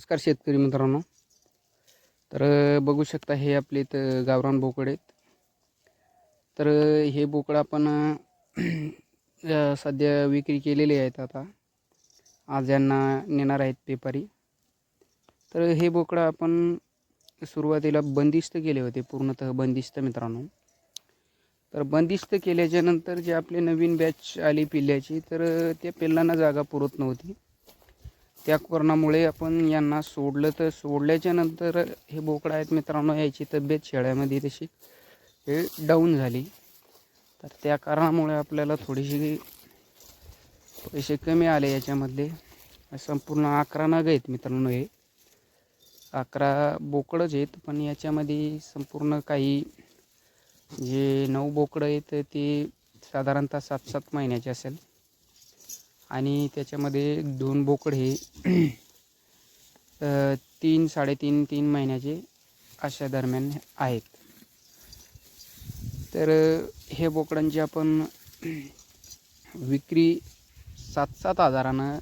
नमस्कार शेतकरी मित्रांनो. तर बघू शकता हे आपले इथं गावरान बोकड आहेत. तर हे बोकड आपण सध्या विक्री केलेले आहेत आता. आज यांना नेणार आहेत व्यापारी तर हे बोकडं आपण सुरुवातीला बंदिस्त केले होते पूर्णतः बंदिस्त मित्रांनो. तर बंदिस्त केल्याच्यानंतर जे आपले नवीन बॅच आली पिल्ल्याची तर त्या पिल्लांना जागा पुरत नव्हती. त्या कारणामुळे आपण यांना सोडलं तर सोडल्याच्या नंतर हे बोकडं आहेत मित्रांनो याची तब्येत शेळ्यामध्ये तशी हे डाऊन झाली. तर त्या कारणामुळे आपल्याला थोडीशी पैसे कमी आले याच्यामधले. संपूर्ण अकरा नग आहेत मित्रांनो हे. अकरा बोकडंच आहेत पण याच्यामध्ये संपूर्ण काही जे नऊ बोकडं आहेत ते साधारणतः सात सात महिन्याचे असेल. आणि त्याच्यामध्ये दोन बोकड हे तीन साडेतीन तीन महिन्याचे अशा दरम्यान आहेत. तर हे बोकडांची आपण विक्री सात सात हजारानं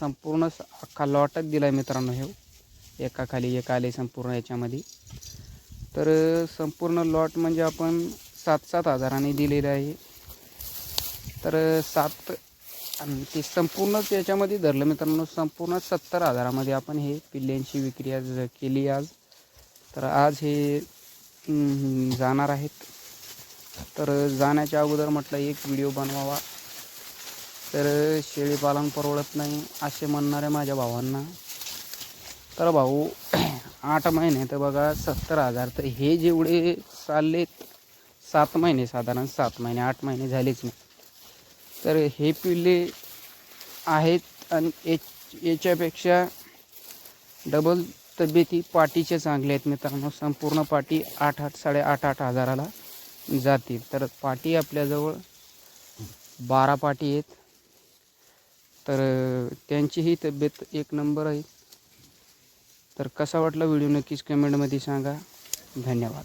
संपूर्ण अख्खा लॉटच दिला आहे मित्रांनो हे. एकाखाली एक आले संपूर्ण याच्यामध्ये. तर संपूर्ण लॉट म्हणजे आपण सात सात हजाराने दिलेलं आहे. तर सात आणि ते संपूर्णच याच्यामध्ये धरलं. मित्रांनो संपूर्ण सत्तर हजारामध्ये आपण हे पिल्ल्यांची विक्री आज केली आज. तर आज हे जाणार आहेत. तर जाण्याच्या अगोदर म्हटलं एक व्हिडिओ बनवावा. तर शेळीपालन परवडत नाही असे म्हणणाऱ्या माझ्या भावांना. तर भाऊ आठ महिने तर बघा सत्तर हजार तर हे जेवढे चाललेत सात महिने साधारण सात महिने आठ महिने झालेच नाही. तर हे पिल्ले आहेत आणि याच- याच्यापेक्षा डबल तब्येती पाटीचे चांगले आहेत मित्रांनो. संपूर्ण पाटी आठ आठ साडेआठ आठ हजाराला जातील. तर पाटी आपल्याजवळ बारा पाटी आहेत. तर त्यांचीही तब्येत एक नंबर आहे. तर कसा वाटला व्हिडिओ नक्कीच कमेंटमध्ये सांगा. धन्यवाद.